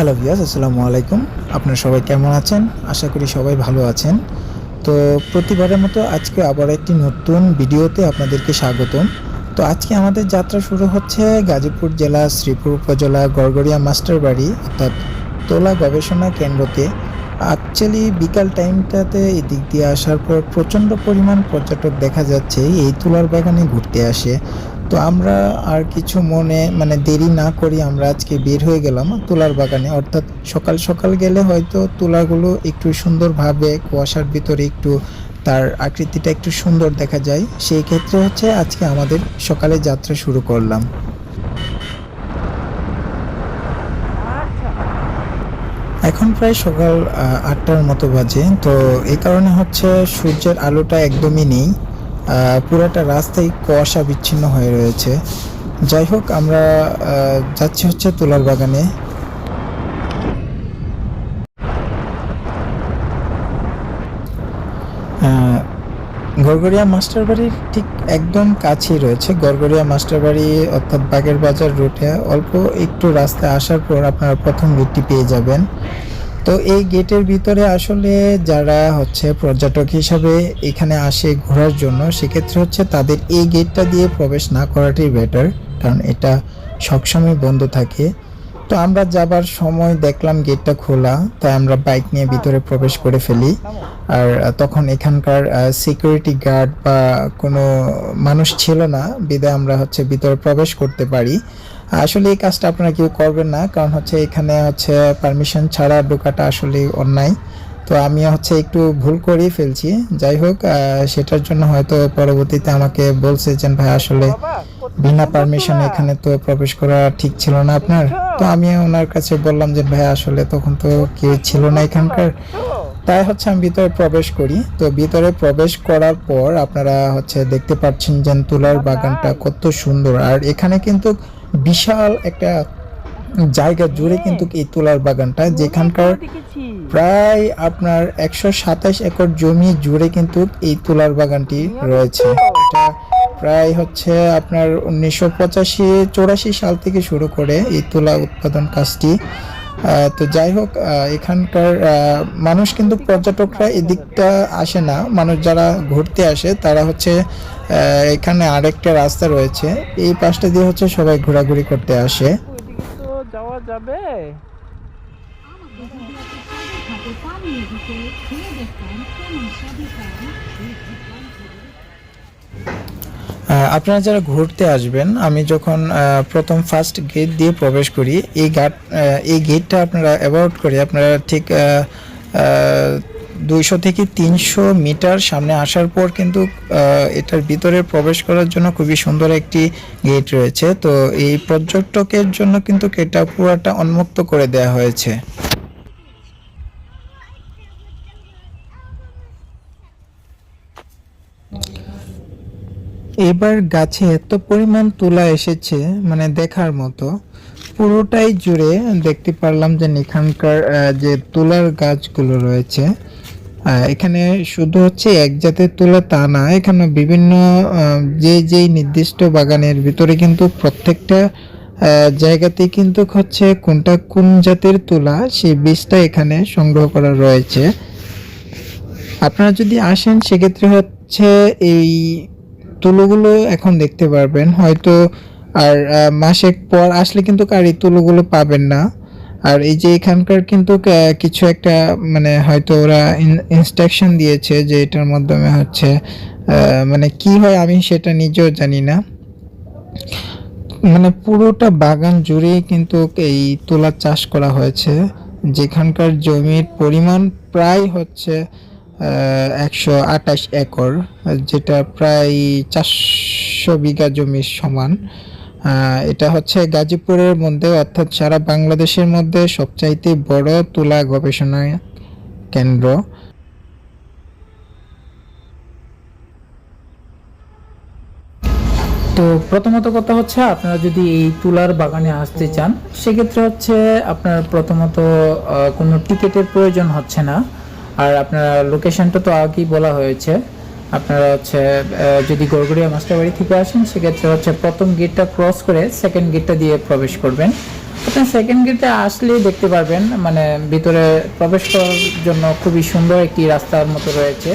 Hello ভিয়াস আসসালামু আলাইকুম। আপনারা সবাই কেমন আছেন? আশা করি সবাই ভালো আছেন। তো প্রতিবারের মতো আজকে আবার একটি নতুন ভিডিওতে আপনাদেরকে স্বাগতম। তো আজকে আমাদের যাত্রা শুরু হচ্ছে গাজীপুর জেলা, শ্রীপুর উপজেলা, গড়গড়িয়া মাস্টার বাড়ি অর্থাৎ তোলা গবেষণা কেন্দ্রতে। অ্যাকচুয়ালি বিকাল টাইমটাতে এই দিক দিয়ে আসার পর প্রচণ্ড পরিমাণ পর্যটক দেখা যাচ্ছে, এই তুলার বাগানে ঘুরতে আসে। তো আমরা আর কিছু মনে মানে দেরি না করি আমরা আজকে বের হয়ে গেলাম তুলার বাগানে। অর্থাৎ সকাল সকাল গেলে হয়তো তুলাগুলো একটু সুন্দরভাবে কুয়াশার ভিতরে একটু তার আকৃতিটা একটু সুন্দর দেখা যায়। সেই ক্ষেত্রে হচ্ছে আজকে আমাদের সকালে যাত্রা শুরু করলাম। এখন প্রায় সকাল আটটার মতো বাজে। তো এই কারণে হচ্ছে সূর্যের আলোটা একদমই নেই। পুরোটা রাস্তায় কুয়াশা বিচ্ছিন্ন হয়ে রয়েছে। যাই হোক, আমরা যাচ্ছি হচ্ছে তুলার বাগানে। গড়গড়িয়া মাস্টার বাড়ির ঠিক একদম কাছেই রয়েছে। গড়গড়িয়া মাস্টার বাড়ি অর্থাৎ বাগের বাজার রুটে অল্প একটু রাস্তায় আসার পর আপনারা প্রথম রুটটি পেয়ে যাবেন। তো এই গেটের ভিতরে আসলে যারা হচ্ছে পর্যটক হিসাবে এখানে আসে ঘোরার জন্য, সেক্ষেত্রে হচ্ছে তাদের এই গেটটা দিয়ে প্রবেশ না করাটাই বেটার কারণ এটা সবসময় বন্ধ থাকে। তো আমরা যাবার সময় দেখলাম গেটটা খোলা, তাই আমরা বাইক নিয়ে ভিতরে প্রবেশ করে ফেলি। আর তখন এখানকার সিকিউরিটি গার্ড বা কোনো মানুষ ছিল না, বিদায় আমরা হচ্ছে ভিতরে প্রবেশ করতে পারি। আসলে এই কাজটা আপনারা কেউ করবেন না, কারণ হচ্ছে এখানে হচ্ছে পারমিশন ছাড়া ঢোকাটা আসলে অন্যায়। তো আমি হচ্ছে একটু ভুল করেই ফেলছি। যাই হোক সেটার জন্য হয়তো পরবর্তীতে আমাকে বলছে যে, ভাই, আসলে বিনা পারমিশন এখানে তো প্রবেশ করা ঠিক ছিল না আপনার। তো আমি ওনার কাছে বললাম যে ভাই আসলে তখন তো কেউ ছিল না এখানকার। তাই হচ্ছে আমি ভিতরে প্রবেশ করি। তো ভিতরে প্রবেশ করার পর আপনারা হচ্ছে দেখতে পাচ্ছেন যে তুলার বাগানটা কত সুন্দর। আর এখানে কিন্তু বিশাল একটা জায়গা জুড়ে কিন্তু এই তুলার বাগানটা যেখানকার প্রায় আপনার একশো সাতাশ একর জমি জুড়ে কিন্তু এই তুলার বাগানটি রয়েছে। এটা প্রায় হচ্ছে আপনার উনিশশো পঁচাশি চৌরাশি সাল থেকে শুরু করে এই তুলা উৎপাদন কাজটি। আহ, তো যাই হোক আহ, এখানকার আহ, মানুষ কিন্তু পর্যটকরা এদিকটা আসে না। মানুষ যারা ঘুরতে আসে তারা হচ্ছে আহ, এখানে আরেকটা রাস্তা রয়েছে। এই পাশটা দিয়ে হচ্ছে সবাই ঘোরাঘুরি করতে আসে। তো যাওয়া যাবে? দেখতাম আপনারা যারা ঘুরতে আসবেন, আমি যখন প্রথম ফার্স্ট গেট দিয়ে প্রবেশ করি, এই গাট এই গেটটা আপনারা অ্যাভয়েড করে আপনারা ঠিক দুইশো থেকে তিনশো মিটার সামনে আসার পর কিন্তু এটার ভিতরে প্রবেশ করার জন্য খুবই সুন্দর একটি গেট রয়েছে। তো এই পর্যটকের জন্য কিন্তু এটা পুরাটা উন্মুক্ত করে দেওয়া হয়েছে। এবার গাছে এত পরিমাণ তুলা এসেছে মানে দেখার মতো পুরোটাই জুড়ে দেখতে পারলাম যে এখানকার যে তুলার গাছগুলো রয়েছে। এখানে শুধু হচ্ছে এক জাতের তুলা তা না এখানে বিভিন্ন যে যেই নির্দিষ্ট বাগানের ভিতরে কিন্তু প্রত্যেকটা আহ, জায়গাতেই কিন্তু হচ্ছে কোনটা কোন জাতের তুলা সেই বীজটা এখানে সংগ্রহ করা রয়েছে। আপনারা যদি আসেন সেক্ষেত্রে হচ্ছে এই তুলোগুলো এখন দেখতে পারবেন। হয়তো আর মাসেক পর আসলে কিন্তু আর এই তুলোগুলো পাবেন না। আর এই যে এখানকার কিন্তু কিছু একটা মানে হয়তো ওরা ইনস্ট্রাকশন দিয়েছে যে এটার মাধ্যমে হচ্ছে মানে কি হয় আমি সেটা নিজেও জানি না। মানে পুরোটা বাগান জুড়েই কিন্তু এই তুলা চাষ করা হয়েছে। যেখানকার জমির পরিমাণ প্রায় হচ্ছে একশো আঠাশ একর, যেটা প্রায় চারশো বিঘা জমির সমান। এটা হচ্ছে গাজীপুরের মধ্যে, অর্থাৎ সারা বাংলাদেশের মধ্যে সবচাইতে বড় তুলা গবেষণা কেন্দ্র। তো প্রথমত কথা হচ্ছে, আপনারা যদি এই তুলার বাগানে আসতে চান, সেক্ষেত্রে হচ্ছে আপনার প্রথমত কোনো টিকিটের প্রয়োজন হচ্ছে না। আর আপনার লোকেশনটা তো আগেই বলা হয়েছে। আপনারা হচ্ছে যদি গড়গড়িয়া মাস্টারবাড়ি থেকে আসেন, সেক্ষেত্রে হচ্ছে প্রথম গেটটা ক্রস করে সেকেন্ড গেটটা দিয়ে প্রবেশ করবেন। আপনি সেকেন্ড গেটে আসলেই দেখতে পারবেন মানে ভিতরে প্রবেশ করার জন্য খুবই সুন্দর একটি রাস্তার মতো রয়েছে,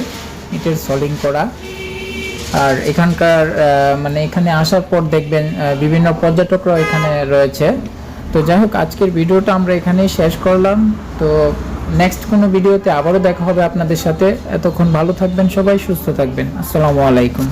ইটের সলিং করা। আর এখানকার মানে এখানে আসার পর দেখবেন বিভিন্ন পর্যটকরা এখানে রয়েছে। তো যাই হোক, আজকের ভিডিওটা আমরা এখানেই শেষ করলাম। তো নেক্সট কোনো ভিডিওতে আবারও দেখা হবে আপনাদের সাথে। এতক্ষণ ভালো থাকবেন সবাই, সুস্থ থাকবেন। আসসালামু আলাইকুম।